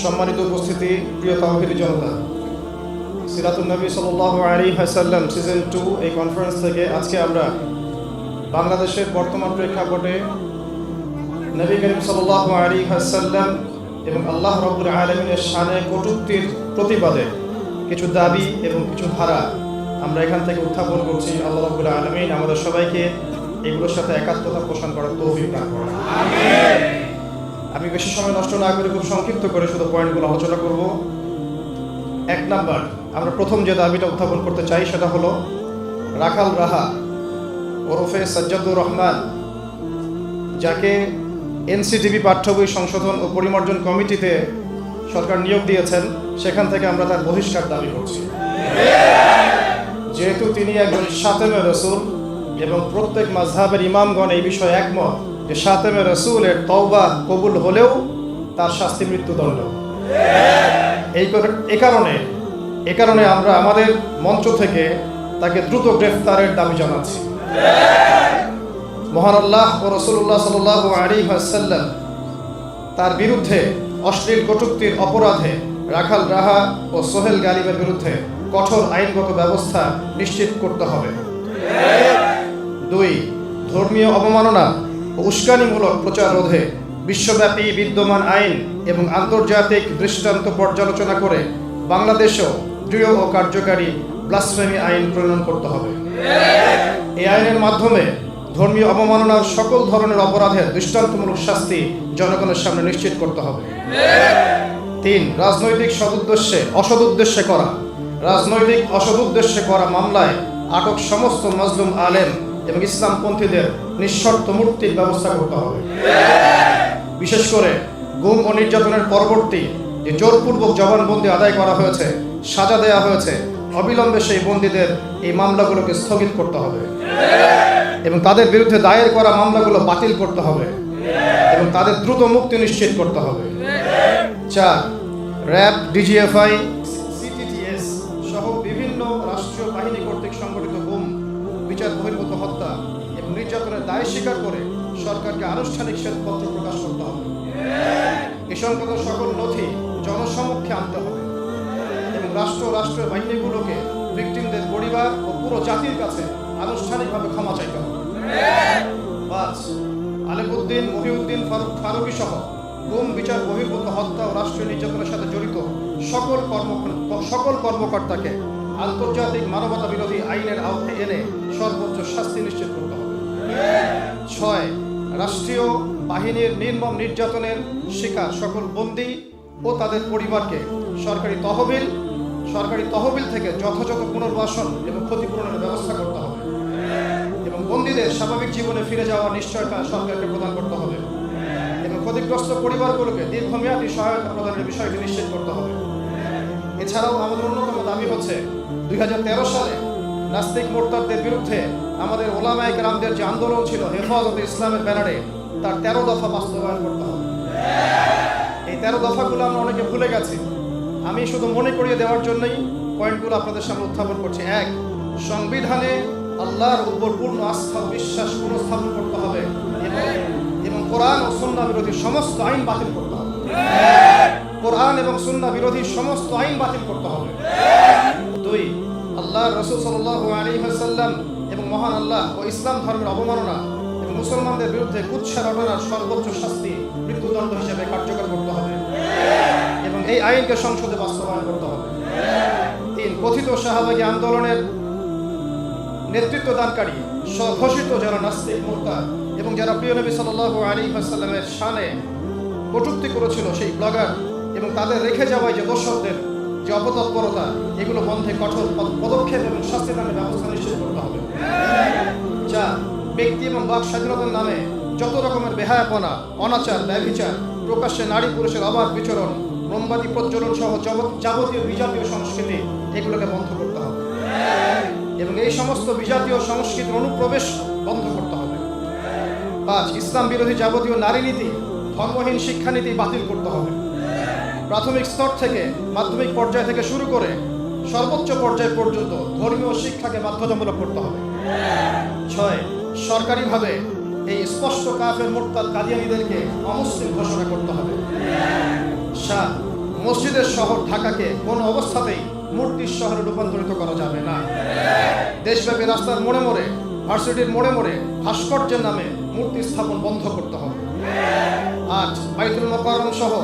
সম্মানিত উপস্থিতি, প্রিয় তাহিরি জনতা। সিরাতুল নবী সাল্লাহ আলী হাসাল্লাম সিজন টু এই কনফারেন্স থেকে আজকে আমরা বাংলাদেশের বর্তমান প্রেক্ষাপটে নবী করিম সাল্লাহ আলী হাসাল্লাম এবং আল্লাহ রবুল আলমিনের সানে কটুক্তির প্রতিবাদে কিছু দাবি এবং কিছু ধারা আমরা এখান থেকে উত্থাপন করছি। আল্লাহ রবুল আলমিন আমাদের সবাইকে এগুলোর সাথে একাত্মতা পোষণ করার তৌফিক দান করেন। আমি বেশি সময় নষ্ট না করে খুব সংক্ষিপ্ত করে শুধু পয়েন্টগুলো আলোচনা করব। এক নাম্বার, আমরা প্রথম যে দাবিটা উত্থাপন করতে চাই সেটা হলো, রাখাল রাহা ওরফে সাজ্জাদুর রহমান, যাকে এনসিটিভি পাঠ্য বই সংশোধন ও পরিমার্জন কমিটিতে সরকার নিয়োগ দিয়েছেন, সেখান থেকে আমরা তার বহিষ্কার দাবি করছি। যেহেতু তিনি একজন সাতেমে রসুল এবং প্রত্যেক মাঝহাবের ইমামগণ এই বিষয়ে একমত যে সাতেমে রসুলের তওবা কবুল হলেও তার শাস্তি মৃত্যুদণ্ড। এই এ কারণে এ কারণে আমরা আমাদের মঞ্চ থেকে তাকে দ্রুত গ্রেফতারের দাবি জানাচ্ছি। মহান আল্লাহ ও রসুল্লাহ সাল আলী হাসাল্লাম তার বিরুদ্ধে অশ্লীল কটুক্তির অপরাধে রাখাল রাহা ও সোহেল গালিবের বিরুদ্ধে কঠোর আইনগত ব্যবস্থা নিশ্চিত করতে হবে। দুই, ধর্মীয় অবমাননা উস্কানিমূলক প্রচার রোধে বিশ্বব্যাপী বিদ্যমান আইন এবং আন্তর্জাতিক দৃষ্টান্ত পর্যালোচনা করে বাংলাদেশেও দৃঢ় ও কার্যকারী ব্লাসফেমি আইন প্রণয়ন করতে হবে। এই আইনের মাধ্যমে ধর্মীয় অবমাননার সকল ধরনের অপরাধের দৃষ্টান্তমূলক শাস্তি জনগণের সামনে নিশ্চিত করতে হবে। তিন, রাজনৈতিক সদুদ্দেশ্যে অসদ উদ্দেশ্যে করা। রাজনৈতিক অসদ উদ্দেশ্যে করা মামলায় আটক সমস্ত মজলুম আলেম এবং ইসলামপন্থীদের নিঃশর্ত মুক্তির ব্যবস্থা করতে হবে। বিশেষ করে গুম ও নির্যাতনের পরবর্তী যে জোরপূর্বক জবানবন্দি আদায় করা হয়েছে, সাজা দেওয়া হয়েছে, অবিলম্বে সেই বন্দীদের এই মামলাগুলোকে স্থগিত করতে হবে। এবং তাদের বিরুদ্ধে দায়ের করা মামলাগুলো বাতিল করতে হবে। এবং তাদের দ্রুত মুক্তি নিশ্চিত করতে হবে। চার, র্যাব, ডিজিএফআই আনুষ্ঠানিক শ্বেতপত্র প্রকাশ করতে হবে। এ সংক্রান্ত সকল নথি জনসমক্ষে আনতে হবে। এবং রাষ্ট্র রাষ্ট্রের বাহিনীগুলোকে ভিকটিমদের পরিবার ও পুরো জাতির কাছে আনুষ্ঠানিকভাবে ক্ষমা চাইতে হবে। পাঁচ আলেমউদ্দিন মহিউদ্দিন, ফারুক ফারুকি সহ গুম, বিচার, বহির্ভূত, হত্যা ও রাষ্ট্রীয় নির্যাতনের সাথে জড়িত সকল কর্ম সকল কর্মকর্তাকে আন্তর্জাতিক মানবতা বিরোধী আইনের আওতায় এনে সর্বোচ্চ শাস্তি নিশ্চিত করতে হবে। ছয় রাষ্ট্রীয় বাহিনীর নির্মম নির্যাতনের শিকার সকল বন্দী ও তাদের পরিবারকে সরকারি তহবিল সরকারি তহবিল থেকে যথাযথ পুনর্বাসন এবং ক্ষতিপূরণের ব্যবস্থা করতে হবে। এবং বন্দীদের স্বাভাবিক জীবনে ফিরে যাওয়ার নিশ্চয়তা সরকারকে প্রদান করতে হবে। এবং ক্ষতিগ্রস্ত পরিবারগুলোকে দীর্ঘমেয়াদী সহায়তা প্রদানের বিষয়টি নিশ্চিত করতে হবে। এছাড়াও আমাদের অন্যতম দাবি হচ্ছে, দুই হাজার তেরো সালে নাস্তিক মোর্তাদের বিরুদ্ধে আমাদের ওলামায়ক রামদের যে আন্দোলন ছিল হেফাজত ইসলামের ব্যানারে, তার তেরো দফা বাস্তবায়ন করতে হবে। এই তেরো দফাগুলো আমরা অনেকে ভুলে গেছি। আমি শুধু মনে করিয়ে দেওয়ার জন্যই পয়েন্টগুলো আপনাদের সামনে উত্থাপন করছি। এক, সংবিধানে আল্লাহর উপর পূর্ণ আস্থা বিশ্বাস পুনঃস্থাপন করতে হবে এবং কোরআন ও সুন্না বিরোধী সমস্ত আইন বাতিল করতে হবে। কোরআন এবং সুন্না বিরোধী সমস্ত আইন বাতিল করতে হবে। দুই আল্লাহ রসুল সাল্লাহ আলী হাসাল্লাম এবং মহান আল্লাহ ও ইসলাম ধর্মের অবমাননা এবং মুসলমানদের বিরুদ্ধে কুৎসা রটনার সর্বোচ্চ শাস্তি মৃত্যুদণ্ড হিসেবে কার্যকর করতে হবে। এবং এই আইনকে সংসদে বাস্তবায়ন করতে হবে। তিন, কথিত শাহবাগী আন্দোলনের নেতৃত্ব দানকারী স্বঘোষিত যারা নাস্তিক মোর্তা এবং যারা প্রিয় নবী সাল্লাহ আলী হাসাল্লামের শানে কটুক্তি করেছিল সেই ব্লগার এবং তাদের রেখে যাওয়ায় যে দর্শকদের যে অপতৎপরতা, এগুলো বন্ধে কঠোর পদ- পদক্ষেপ এবং শাস্তির নামে ব্যবস্থা নিশ্চিত করতে হবে। যা ব্যক্তি এবং বাক স্বাধীনতার নামে যত রকমের বেহায়াপনা, অনাচার, ব্যভিচার, প্রকাশ্যে নারী পুরুষের অবাধ বিচরণ, মোমবাতি প্রজ্বলন সহ যাবতীয় বিজাতীয় সংস্কৃতি, এগুলোকে বন্ধ করতে হবে। এবং এই সমস্ত বিজাতীয় সংস্কৃতির অনুপ্রবেশ বন্ধ করতে হবে। পাঁচ, ইসলাম বিরোধী যাবতীয় নারী নীতি ধর্মহীন শিক্ষানীতি বাতিল করতে হবে। প্রাথমিক স্তর থেকে মাধ্যমিক পর্যায় থেকে শুরু করে সর্বোচ্চ পর্যায় পর্যন্ত ধর্মীয় শিক্ষাকে বাধ্যতামূলক করতে হবে। ছয়, সরকারিভাবে এই স্পষ্ট কাফের মোরতাদ কাদিয়ানিদেরকে অমুসলিম ঘোষণা করতে হবে। সাত, মসজিদের শহর ঢাকাকে কোনো অবস্থাতেই মূর্তির শহরে রূপান্তরিত করা যাবে না। দেশব্যাপী রাস্তার মোড়ে মোড়ে, ভার্সিটির মোড়ে মোড়ে ভাস্কর্যের নামে মূর্তি স্থাপন বন্ধ করতে হবে। আজ বাইতুল মোকাররম সহ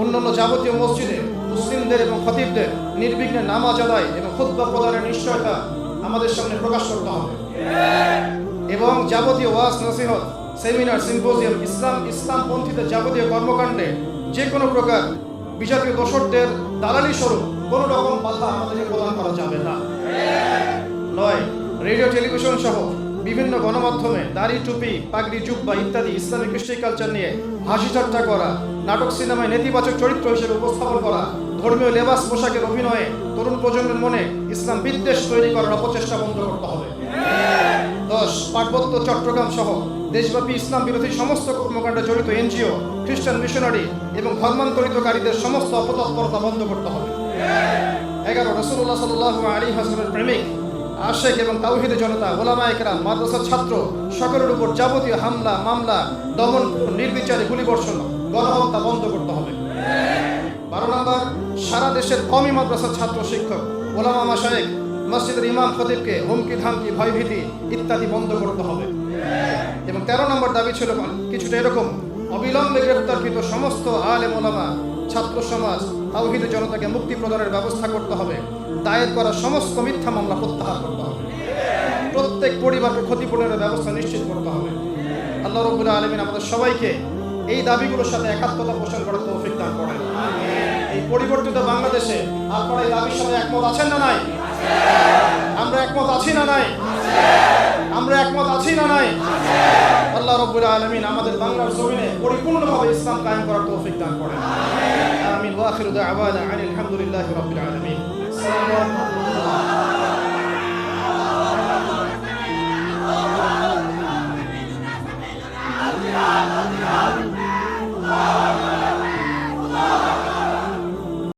অন্যান্য যাবতীয় মসজিদে মুসলিমদের এবং খতিবদের নির্বিঘ্নে নামাজ আদায় এবং খুদ্া প্রদানের নিশ্চয়তা আমাদের সামনে প্রকাশ করতে হবে। এবং যাবতীয় ওয়াজ, নসিহত, সেমিনার, সিম্পোজিয়াম, ইসলাম ইসলাম পন্থীদের যাবতীয় কর্মকাণ্ডে যে কোনো প্রকার বিজাতীয় দোসরদের দালালি স্বরূপ কোনো রকম বাধা আমাদেরকে প্রদান করা যাবে না। নয়, রেডিও, টেলিভিশন সহ বিভিন্ন গণমাধ্যমে দাড়ি টুপি, পাগড়ি, জুব্বা ইত্যাদি ইসলামিক কৃষ্টি কালচার নিয়ে হাসি ঠাট্টা করা, নাটক সিনেমায় নেতিবাচক চরিত্র হিসেবে উপস্থাপন করা, ধর্মীয় লেবাস পোশাকের অভিনয়ে তরুণ প্রজন্মের মনে ইসলাম বিদ্বেষ তৈরি করার অপচেষ্টা বন্ধ করতে হবে। দশ, পার্বত্য চট্টগ্রাম সহ দেশব্যাপী ইসলাম বিরোধী সমস্ত কর্মকাণ্ডে জড়িত এনজিও, খ্রিস্টান মিশনারি এবং ধর্মান্তরিতকারীদের সমস্ত অপতৎপরতা বন্ধ করতে হবে। এগারো রসুল্লাহ সাল্লাহ আলী হাসনের প্রেমিক আশেক এবং তাওহিদ জনতা ওলামা একরাম মাদ্রাসার ছাত্র, সকলের উপর যাবতীয় হামলা, মামলা, দমন নির্বিচারে গুলিবর্ষণ, গণহত্যা বন্ধ করতে হবে। বারো নম্বর, সারা দেশের কমি মাদ্রাসার ছাত্র, শিক্ষক, ওলামা মাসায়েক মসজিদের ইমাম খতিবকে হুমকি ধামকি, ভয়ভীতি ইত্যাদি বন্ধ করতে হবে। এবং তেরো নম্বর দাবি ছিল কিছুটা এরকম, অবিলম্বে গ্রেপ্তারকৃত সমস্ত আলেম ওলামা, ছাত্র সমাজ তাওহিদ জনতাকে মুক্তি প্রদানের ব্যবস্থা করতে হবে। দায়ের করা সমস্ত মিথ্যা মামলা প্রত্যাহার করতে হবে। প্রত্যেক পরিবারকে ক্ষতিপূরণের ব্যবস্থা নিশ্চিত করতে হবে। আল্লাহ রবুল্লাহ আলমিন আমাদের সবাইকে এই দাবিগুলোর সাথে একাত্মতা পোষণ করার তৌফিক দান করেন। এই পরিবর্তিত বাংলাদেশে আপনারা এই দাবির সাথে একমত আছেন না নাই? আমরা একমত আছি না নাই? আমরা একমত আছি না নাই? আল্লাহ রব্বুল আলমিন আমাদের বাংলার জমিনে পরিপূর্ণভাবে ইসলাম কায়েম করার তৌফিক দান করেন। আমিন। ওয়াখিরু দাওয়ানা আনিল হামদুলিল্লাহি রাব্বিল আলামিন।